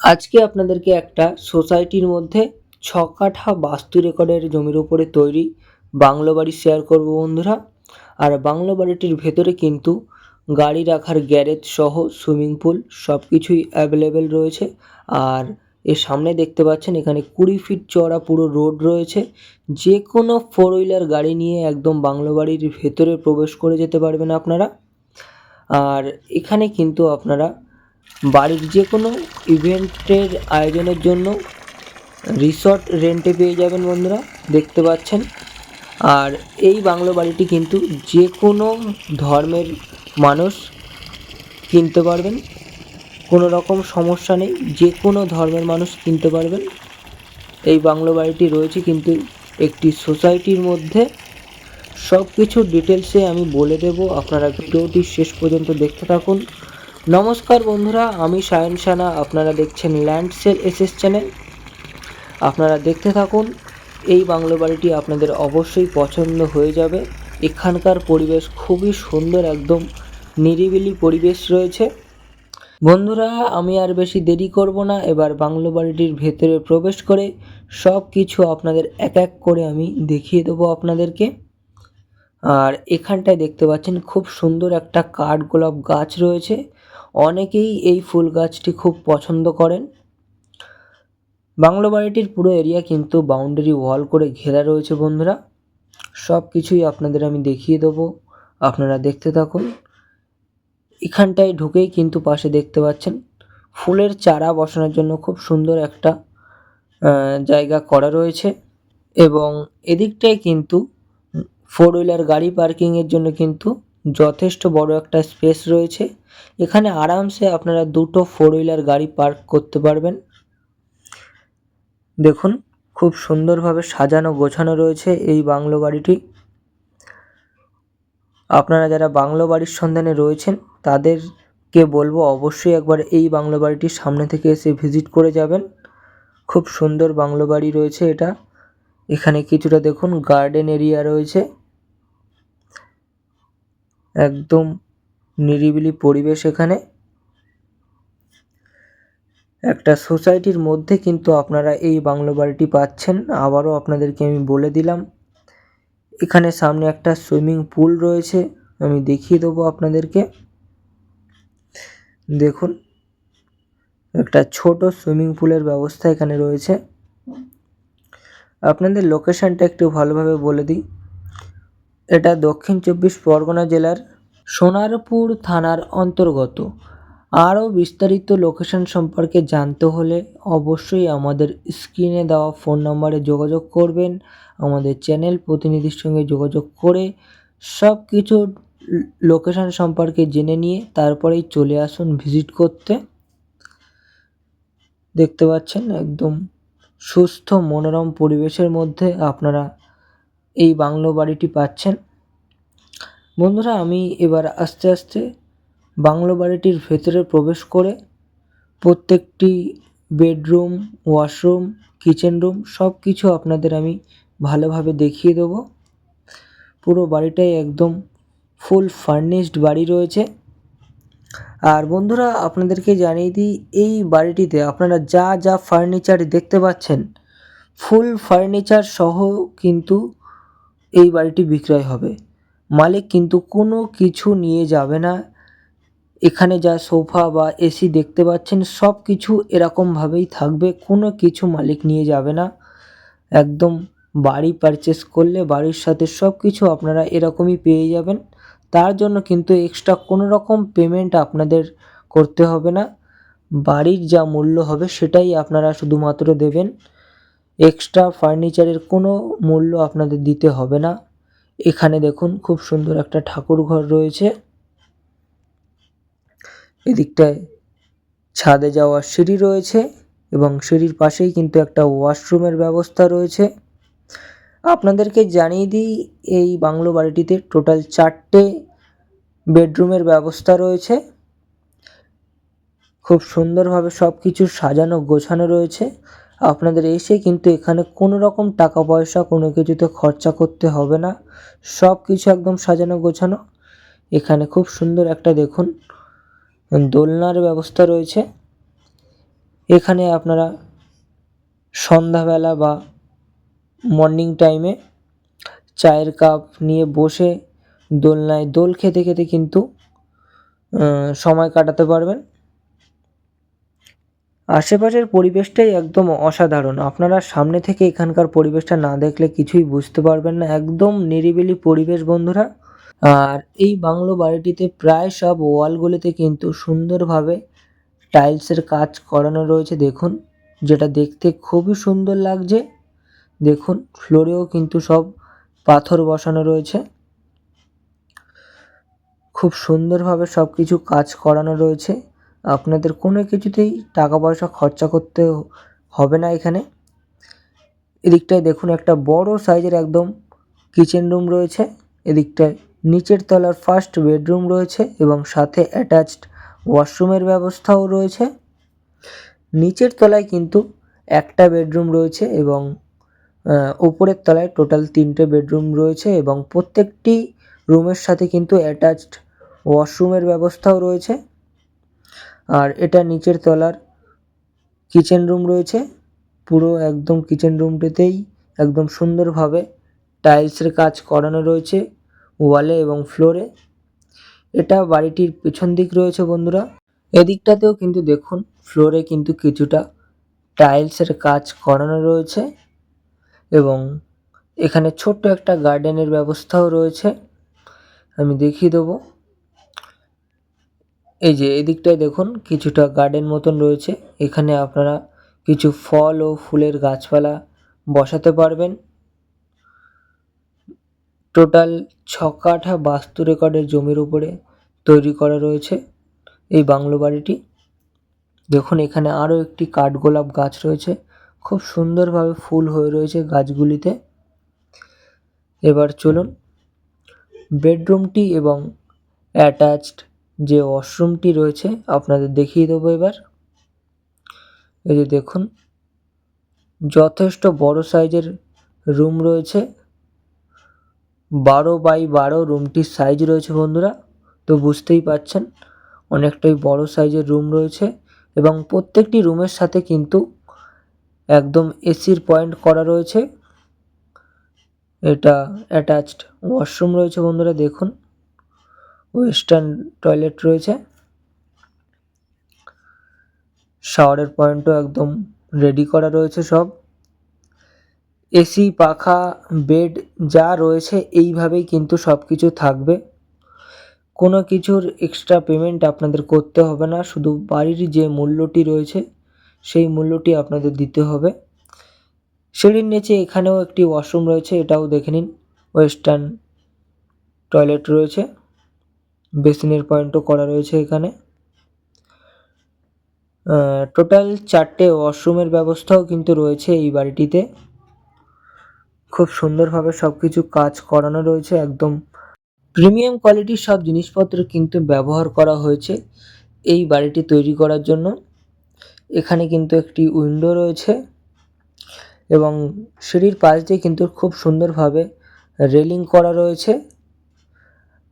আজকে আপনাদেরকে একটা সোসাইটির মধ্যে ছ কাঠা বাস্তু রেকর্ডের জমির উপরে তৈরি বাংলো বাড়ি শেয়ার করব বন্ধুরা। আর বাংলো বাড়িটির ভেতরে কিন্তু গাড়ি রাখার গ্যারেজ সহ সুইমিং পুল সব কিছুই অ্যাভেলেবেল রয়েছে। আর এর সামনে দেখতে পাচ্ছেন এখানে কুড়ি ফিট চওড়া পুরো রোড রয়েছে। যে কোনো ফোর হুইলার গাড়ি নিয়ে একদম বাংলো বাড়ির ভেতরে প্রবেশ করে যেতে পারবেন আপনারা। আর এখানে কিন্তু আপনারা বাড়ির যে কোনো ইভেন্টের আয়োজনের জন্য রিসর্ট রেন্টে পেয়ে যাবেন বন্ধুরা, দেখতে পাচ্ছেন। আর এই বাংলো বাড়িটি কিন্তু যে কোনো ধর্মের মানুষ কিনতে পারবেন। কোনো রকম সমস্যা নেই যে কোনো ধর্মের মানুষ কিনতে পারবেন। এই বাংলো বাড়িটি রয়েছে কিন্তু একটি সোসাইটির মধ্যে। সব কিছু ডিটেলসে আমি বলে দেব, আপনারা ভিডিওটি শেষ পর্যন্ত দেখতে থাকুন। নমস্কার বন্ধুরা, আমি সায়ন সানা। আপনারা দেখছেন ল্যান্ড সেল এসএস চ্যানেল। আপনারা দেখতে থাকুন, এই বাংলো বাড়িটি আপনাদের অবশ্যই পছন্দ হয়ে যাবে। এখানকার পরিবেশ খুবই সুন্দর, একদম নিরিবিলি পরিবেশ রয়েছে। বন্ধুরা, আমি আর বেশি দেরি করব না। এবার বাংলো বাড়িটির ভেতরে প্রবেশ করে সব কিছু আপনাদের এক এক করে আমি দেখিয়ে দেবো আপনাদেরকে। আর এখানটায় দেখতে পাচ্ছেন, খুব সুন্দর একটা কাঠ গোলাপ গাছ রয়েছে। অনেকেই এই ফুল গাছটি খুব পছন্দ করেন। বাংলো বাড়িটির পুরো এরিয়া কিন্তু বাউন্ডারি ওয়াল করে ঘেরা রয়েছে বন্ধুরা। সব কিছুই আপনাদের আমি দেখিয়ে দেবো। আপনারা দেখতে থাকুন। এখানটায় ঢুকেই কিন্তু পাশে দেখতে পাচ্ছেন ফুলের চারা বসানোর জন্য খুব সুন্দর একটা জায়গা করা রয়েছে এবং এদিকটায় কিন্তু ফোর হুইলার গাড়ি পার্কিংয়ের জন্য কিন্তু যথেষ্ট বড় একটা স্পেস রয়েছে। এখানে আরামসে আপনারা দুটো ফোর হুইলার গাড়ি পার্ক করতে পারবেন। দেখুন, খুব সুন্দরভাবে সাজানো গোছানো রয়েছে এই বাংলো বাড়িটি আপনারা যারা বাংলো বাড়ির সন্ধানে রয়েছেন, তাদেরকে বলব অবশ্যই একবার এই বাংলো বাড়িটির সামনে থেকে এসে ভিজিট করে যাবেন। খুব সুন্দর বাংলো বাড়ি রয়েছে এটা। এখানে কিছুটা দেখুন গার্ডেন এরিয়া রয়েছে। একদম নিরিবিলি পরিবেশ এখানে। একটা সোসাইটির মধ্যে কিন্তু আপনারা এই বাংলো বাড়িটি পাচ্ছেন, আবারও আপনাদেরকে আমি বলে দিলাম। এখানে সামনে একটা সুইমিং পুল রয়েছে, আমি দেখিয়ে দেবো আপনাদেরকে। দেখুন, একটা ছোট সুইমিং পুলের ব্যবস্থা এখানে রয়েছে। আপনাদের লোকেশনটা একটু ভালোভাবে বলে দিই। এটা দক্ষিণ চব্বিশ পরগনা জেলার সোনারপুর থানার অন্তর্গত। আরও বিস্তারিত লোকেশন সম্পর্কে জানতে হলে অবশ্যই আমাদের স্ক্রিনে দেওয়া ফোন নম্বরে যোগাযোগ করবেন। আমাদের চ্যানেল প্রতিনিধির সঙ্গে যোগাযোগ করে সব কিছু লোকেশন সম্পর্কে জেনে নিয়ে তারপরেই চলে আসুন ভিজিট করতে। দেখতে পাচ্ছেন একদম সুস্থ, মনোরম পরিবেশের মধ্যে আপনারা এই বাংলো বাড়িটি পাচ্ছেন। বন্ধুরা, আমি এবার আস্তে আস্তে বাংলো বাড়িটির ভেতরে প্রবেশ করে প্রত্যেকটি বেডরুম, ওয়াশরুম, কিচেন রুম সব কিছু আপনাদের আমি ভালোভাবে দেখিয়ে দেবো। পুরো বাড়িটাই একদম ফুল ফার্নিশড বাড়ি রয়েছে। আর বন্ধুরা, আপনাদেরকে জানিয়ে দিই, এই বাড়িটিতে আপনারা যা যা ফার্নিচার দেখতে পাচ্ছেন, ফুল ফার্নিচার সহ কিন্তু এই বাড়িটি বিক্রয় হবে। মালিক কিন্তু কোনো কিছু নিয়ে যাবে না। এখানে যা সোফা বা এসি দেখতে পাচ্ছেন, সব কিছু এরকমভাবেই থাকবে, কোনো কিছু মালিক নিয়ে যাবে না। একদম বাড়ি পারচেস করলে বাড়ির সাথে সব কিছু আপনারা এরকমই পেয়ে যাবেন। তার জন্য কিন্তু এক্সট্রা কোনো রকম পেমেন্ট আপনাদের করতে হবে না। বাড়ির যা মূল্য হবে সেটাই আপনারা শুধুমাত্র দেবেন। এক্সট্রা ফার্নিচারের কোনো মূল্য আপনাদের দিতে হবে না। এখানে দেখুন খুব সুন্দর একটা ঠাকুর ঘর রয়েছে। এদিকটায় ছাদে যাওয়ার সিঁড়ি রয়েছে এবং সিঁড়ির পাশেই কিন্তু একটা ওয়াশরুমের ব্যবস্থা রয়েছে। আপনাদেরকে জানিয়ে দিই, এই বাংলো বাড়িটিতে টোটাল চারটে বেডরুমের ব্যবস্থা রয়েছে। খুব সুন্দরভাবে সব কিছু সাজানো গোছানো রয়েছে। আপনাদের এসে কিন্তু এখানে কোনো রকম টাকা পয়সা, কোনো কিছুতে খরচা করতে হবে না। সব কিছু একদম সাজানো গোছানো। এখানে খুব সুন্দর একটা দেখুন, দোলনার ব্যবস্থা রয়েছে। এখানে আপনারা সন্ধ্যাবেলা বা মর্নিং টাইমে চায়ের কাপ নিয়ে বসে দোলনায় দোল খেতে খেতে কিন্তু সময় কাটাতে পারবেন। আশেপাশের পরিবেশটাই একদম অসাধারণ। আপনারা সামনে থেকে এখানকার পরিবেশটা না দেখলে কিছুই বুঝতে পারবেন না। একদম নিরিবিলি পরিবেশ, বন্ধুরা। আর এই বাংলো বাড়িটিতে প্রায় সব ওয়ালগুলিতে কিন্তু সুন্দরভাবে টাইলসের কাজ করানো রয়েছে। দেখুন, যেটা দেখতে খুবই সুন্দর লাগছে। দেখুন, ফ্লোরেও কিন্তু সব পাথর বসানো রয়েছে। খুব সুন্দরভাবে সব কিছু কাজ করানো রয়েছে। আপনাদের কোনো কিছুতেই টাকা পয়সা খরচা করতে হবে না এখানে। এদিকটায় দেখুন একটা বড় সাইজের একদম কিচেন রুম রয়েছে। এদিকটায় নিচের তলার ফার্স্ট বেডরুম রয়েছে এবং সাথে অ্যাটাচড ওয়াশরুমের ব্যবস্থাও রয়েছে। নিচের তলায় কিন্তু একটা বেডরুম রয়েছে এবং আহ, উপরের তলায় টোটাল তিনটে বেডরুম রয়েছে এবং প্রত্যেকটি রুমের সাথে কিন্তু অ্যাটাচড ওয়াশরুমের ব্যবস্থাও রয়েছে। আর এটা নিচের তলার কিচেন রুম রয়েছে। পুরো একদম কিচেন রুমটিতেই একদম সুন্দরভাবে টাইলসের কাজ করানো রয়েছে ওয়ালে এবং ফ্লোরে এটা বাড়িটির পেছন দিক রয়েছে বন্ধুরা। এদিকটাতেও কিন্তু দেখুন ফ্লোরে কিন্তু কিছুটা টাইলসের কাজ করানো রয়েছে এবং এখানে ছোট্ট একটা গার্ডেনের ব্যবস্থাও রয়েছে। আমি দেখিয়ে দেবো। এই যে এদিকটায় দেখুন, কিছুটা গার্ডেন মতন রয়েছে। এখানে আপনারা কিছু ফল ও ফুলের গাছপালা বসাতে পারবেন। টোটাল ছ কাঠা বাস্তু রেকর্ডের জমির উপরে তৈরি করা রয়েছে এই বাংলো বাড়িটি। দেখুন, এখানে আরও একটি কাঠগোলাপ গাছ রয়েছে। খুব সুন্দরভাবে ফুল হয়ে রয়েছে গাছগুলিতে। এবার চলুন বেডরুমটি এবং অ্যাটাচড যে ওয়াশরুমটি রয়েছে, আপনাদের দেখিয়ে দেবো এবার। এই যে দেখুন, যথেষ্ট বড় সাইজের রুম রয়েছে। বারো বাই বারো রুমটির সাইজ রয়েছে বন্ধুরা, তো বুঝতেই পাচ্ছেন অনেকটাই বড় সাইজের রুম রয়েছে এবং প্রত্যেকটি রুমের সাথে কিন্তু একদম এসির পয়েন্ট করা রয়েছে। এটা অ্যাটাচড ওয়াশরুম রয়েছে বন্ধুরা, দেখুন। ওয়েস্টার্ন টয়লেট রয়েছে। শাওয়ারের পয়েন্টও একদম রেডি করা রয়েছে সব। এসি পাখা বেড যা রয়েছে এইভাবেই কিন্তু সব কিছু থাকবে। কোনো কিছুর এক্সট্রা পেমেন্ট আপনাদের করতে হবে না, শুধু বাড়ির যে মূল্যটি রয়েছে সেই মূল্যটি আপনাদের দিতে হবে। সিঁড়ির নিচে এখানেও একটি ওয়াশরুম রয়েছে, এটাও দেখে নিন। ওয়েস্টার্ন টয়লেট রয়েছে। বেসিনের পয়েন্টও করা রয়েছে এখানে। টোটাল চারটে ওয়াশরুমের ব্যবস্থাও কিন্তু রয়েছে এই বাড়িটিতে। খুব সুন্দরভাবে সব কিছু কাজ করানো রয়েছে, একদম প্রিমিয়াম কোয়ালিটির সব জিনিসপত্র কিন্তু ব্যবহার করা হয়েছে এই বাড়িটি তৈরি করার জন্য। এখানে কিন্তু একটি উইন্ডো রয়েছে এবং সিঁড়ির পাশ দিয়ে কিন্তু খুব সুন্দরভাবে রেলিং করা রয়েছে।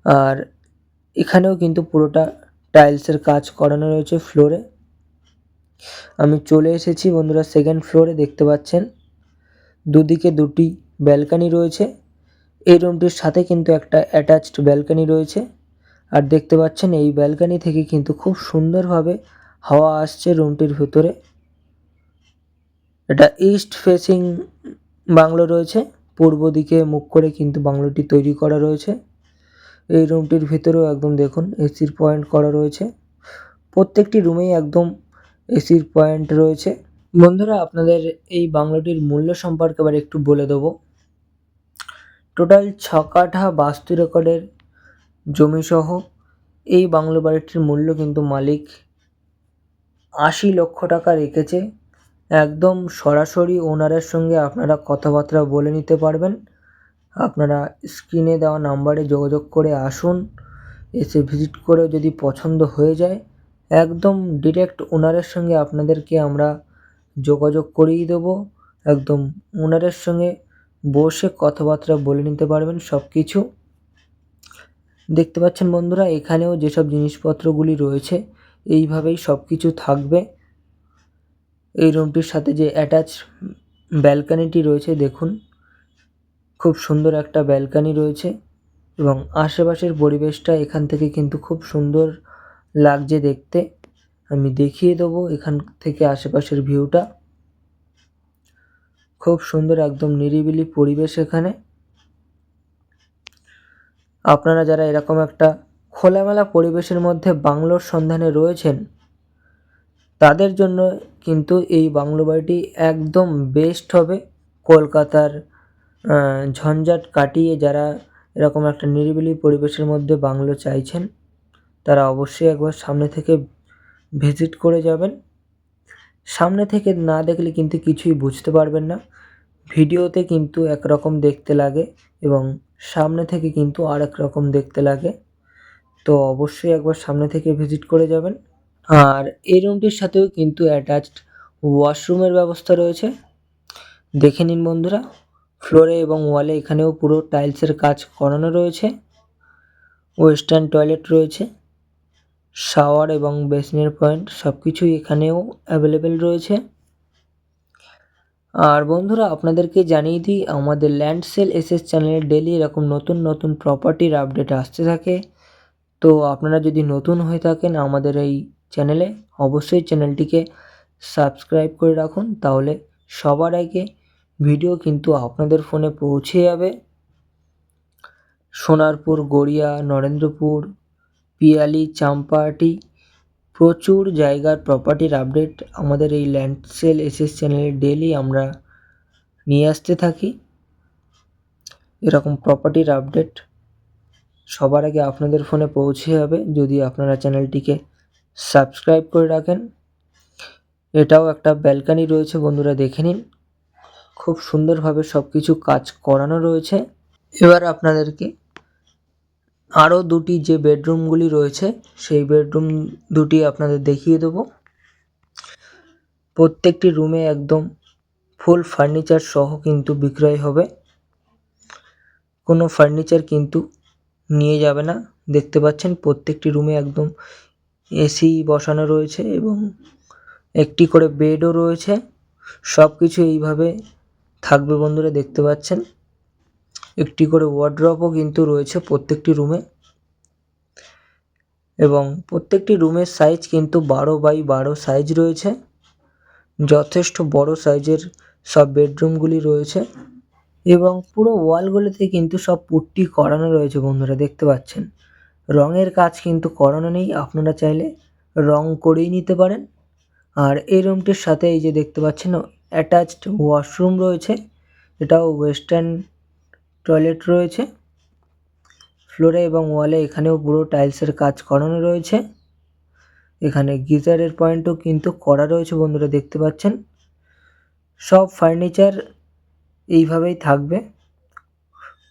আর এখানেও কিন্তু পুরোটা টাইলসের কাজ করানো রয়েছে ফ্লোরে আমি চলে এসেছি বন্ধুরা সেকেন্ড ফ্লোরে দেখতে পাচ্ছেন? দুদিকে দুটি ব্যালকানি রয়েছে। এই রুমটির সাথে কিন্তু একটা অ্যাটাচড ব্যালকানি রয়েছে। আর দেখতে পাচ্ছেন, এই ব্যালকানি থেকে কিন্তু খুব সুন্দরভাবে হাওয়া আসছে রুমটির ভেতরে। এটা ইস্ট ফেসিং বাংলো রয়েছে। পূর্ব দিকে মুখ করে কিন্তু বাংলোটি তৈরি করা রয়েছে। এই রুমটির ভিতরেও একদম দেখুন এসির পয়েন্ট করা রয়েছে। প্রত্যেকটি রুমেই একদম এসির পয়েন্ট রয়েছে। বন্ধুরা, আপনাদের এই বাংলোটির মূল্য সম্পর্কে এবার একটু বলে দেবো। টোটাল ছ কাঠা বাস্তু রেকর্ডের জমিসহ এই বাংলো বাড়িটির মূল্য কিন্তু মালিক আশি লক্ষ টাকা রেখেছে। একদম সরাসরি ওনারের সঙ্গে আপনারা কথাবার্তা বলে নিতে পারবেন। আপনারা স্ক্রিনে দেওয়া নাম্বারে যোগাযোগ করে আসুন, এসে ভিজিট করে যদি পছন্দ হয়ে যায়, একদম ডিরেক্ট ওনারের সঙ্গে আপনাদেরকে আমরা যোগাযোগ করিয়ে দেবো। একদম ওনারের সঙ্গে বসে কথাবার্তা বলে নিতে পারবেন সব কিছু দেখতে পাচ্ছেন বন্ধুরা, এখানেও যেসব জিনিসপত্রগুলি রয়েছে, এইভাবেই সব কিছু থাকবে। এই রুমটির সাথে যে অ্যাটাচ ব্যালকানিটি রয়েছে, দেখুন। খুব সুন্দর একটা ব্যালকানি রয়েছে এবং আশেপাশের পরিবেশটা এখান থেকে কিন্তু খুব সুন্দর লাগছে দেখতে। আমি দেখিয়ে দেবো এখান থেকে আশেপাশের ভিউটা। খুব সুন্দর একদম নিরিবিলি পরিবেশ এখানে। আপনারা যারা এরকম একটা খোলামেলা পরিবেশের মধ্যে বাংলোর সন্ধানে রয়েছেন, তাদের জন্য কিন্তু এই বাংলো বাড়িটি একদম বেস্ট হবে কলকাতার ঝঞ্ঝাট কাটিয়ে যারা এরকম একটা নিরিবিলি পরিবেশের মধ্যে বাংলো চাইছেন, তারা অবশ্যই একবার সামনে থেকে ভিজিট করে যাবেন। সামনে থেকে না দেখলে কিন্তু কিছুই বুঝতে পারবেন না। ভিডিওতে কিন্তু একরকম দেখতে লাগে এবং সামনে থেকে কিন্তু আর এক রকম দেখতে লাগে। তো অবশ্যই একবার সামনে থেকে ভিজিট করে যাবেন। আর এই রুমটির সাথেও কিন্তু অ্যাটাচড ওয়াশরুমের ব্যবস্থা রয়েছে। দেখে নিন বন্ধুরা। ফ্লোরে এবং ওয়ালে এখানেও পুরো টাইলসের কাজ করানো রয়েছে। ওয়েস্টার্ন টয়লেট রয়েছে। শাওয়ার এবং বেসিনের পয়েন্ট সব কিছুই এখানেও অ্যাভেলেবেল রয়েছে। আর বন্ধুরা, আপনাদেরকে জানিয়ে দিই, আমাদের ল্যান্ড সেল এসএস চ্যানেলে ডেলি এরকম নতুন নতুন প্রপার্টির আপডেট আসতে থাকে। তো আপনারা যদি নতুন হয়ে থাকেন আমাদের এই চ্যানেলে, অবশ্যই চ্যানেলটিকে সাবস্ক্রাইব করে রাখুন। তাহলে সবার আগে ভিডিও কিন্তু আপনাদের ফোনে পৌঁছে যাবে। সোনারপুর, গড়িয়া, নরেন্দ্রপুর, পিয়ালি, চাম্পাহাটি, প্রচুর জায়গার প্রপার্টির আপডেট আমাদের এই ল্যান্ড সেল এসএস চ্যানেলে ডেলি আমরা নিয়ে আসতে থাকি। এরকম প্রপার্টির আপডেট সবার আগে আপনাদের ফোনে পৌঁছে যাবে। যদি আপনারা চ্যানেলটিকে সাবস্ক্রাইব করে রাখেন, এটাও একটা ব্যালকানি রয়েছে বন্ধুরা, দেখে নিন। খুব সুন্দরভাবে সব কিছু কাজ করানো রয়েছে। এবার আপনাদেরকে আরও দুটি যে বেডরুমগুলি রয়েছে, সেই বেডরুম দুটি আপনাদের দেখিয়ে দেবো। প্রত্যেকটি রুমে একদম ফুল ফার্নিচার সহ কিন্তু বিক্রয় হবে। কোনো ফার্নিচার কিন্তু নিয়ে যাবে না। দেখতে পাচ্ছেন, প্রত্যেকটি রুমে একদম এসি বসানো রয়েছে এবং একটি করে বেডও রয়েছে। সব কিছু এইভাবে থাকবে বন্ধুরা, দেখতে পাচ্ছেন। একটি করে ওয়ার্ড্রপও কিন্তু রয়েছে প্রত্যেকটি রুমে এবং প্রত্যেকটি রুমের সাইজ কিন্তু বারো বাই বারো সাইজ রয়েছে। যথেষ্ট বড় সাইজের সব বেডরুমগুলি রয়েছে। এবং পুরো ওয়ালগুলোতে কিন্তু সব পুট্টি করানো রয়েছে বন্ধুরা, দেখতে পাচ্ছেন। রঙের কাজ কিন্তু করানো নেই, আপনারা চাইলে রং করেই নিতে পারেন। আর এই রুমটির সাথে এই যে দেখতে পাচ্ছেন অ্যাটাচড ওয়াশরুম রয়েছে, এটাও ওয়েস্টার্ন টয়লেট রয়েছে। ফ্লোরে এবং ওয়ালে এখানেও পুরো টাইলসের কাজ করানো রয়েছে। এখানে গিজারের পয়েন্টও কিন্তু করা রয়েছে, বন্ধুরা দেখতে পাচ্ছেন। সব ফার্নিচার এইভাবেই থাকবে,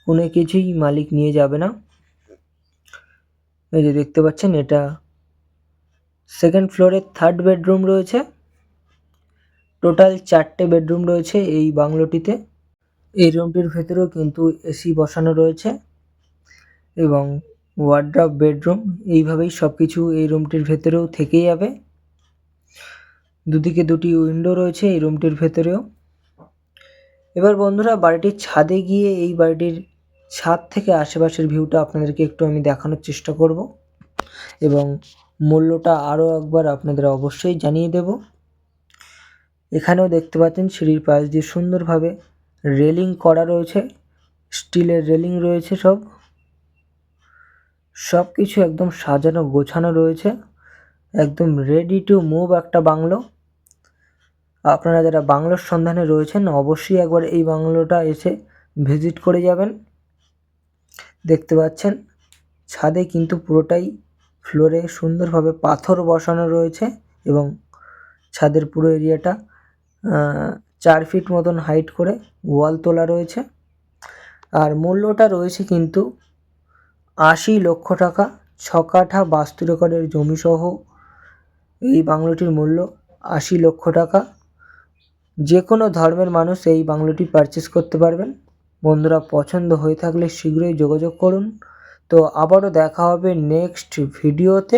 কোনো কিছুই মালিক নিয়ে যাবে না। এই যে দেখতে পাচ্ছেন, এটা সেকেন্ড ফ্লোরে থার্ড বেডরুম রয়েছে। টোটাল চারটে বেডরুম রয়েছে এই বাংলোটিতে। এই রুমটির ভেতরেও কিন্তু এসি বসানো রয়েছে এবং ওয়ার্ড্রপ বেডরুম এইভাবেই সব কিছু এই রুমটির ভেতরেও থেকে যাবে। দুদিকে দুটি উইন্ডো রয়েছে এই রুমটির ভেতরেও। এবার বন্ধুরা, বাড়িটির ছাদে গিয়ে এই বাড়িটির ছাদ থেকে আশেপাশের ভিউটা আপনাদেরকে একটু আমি দেখানোর চেষ্টা করব এবং মূল্যটা আরও একবার আপনাদের অবশ্যই জানিয়ে দেব। এখানেও দেখতে পাচ্ছেন সিঁড়ির পাশ দিয়ে সুন্দরভাবে রেলিং করা রয়েছে। স্টিলের রেলিং রয়েছে সব। সব কিছু একদম সাজানো গোছানো রয়েছে। একদম রেডি টু মুভ একটা বাংলো। আপনারা যারা বাংলোর সন্ধানে রয়েছেন, অবশ্যই একবার এই বাংলোটা এসে ভিজিট করে যাবেন। দেখতে পাচ্ছেন, ছাদে কিন্তু পুরোটাই ফ্লোরে সুন্দরভাবে পাথর বসানো রয়েছে এবং ছাদের পুরো এরিয়াটা চার ফিট মতন হাইট করে ওয়াল তোলা রয়েছে। আর মূল্যটা রয়েছে কিন্তু আশি লক্ষ টাকা। ছ কাঠা বাস্তু রেকর্ডের জমিসহ এই বাংলোটির মূল্য আশি লক্ষ টাকা। যে কোনো ধর্মের মানুষ এই বাংলোটি পারচেস করতে পারবেন। বন্ধুরা, পছন্দ হয়ে থাকলে শীঘ্রই যোগাযোগ করুন। তো আবারও দেখা হবে নেক্সট ভিডিওতে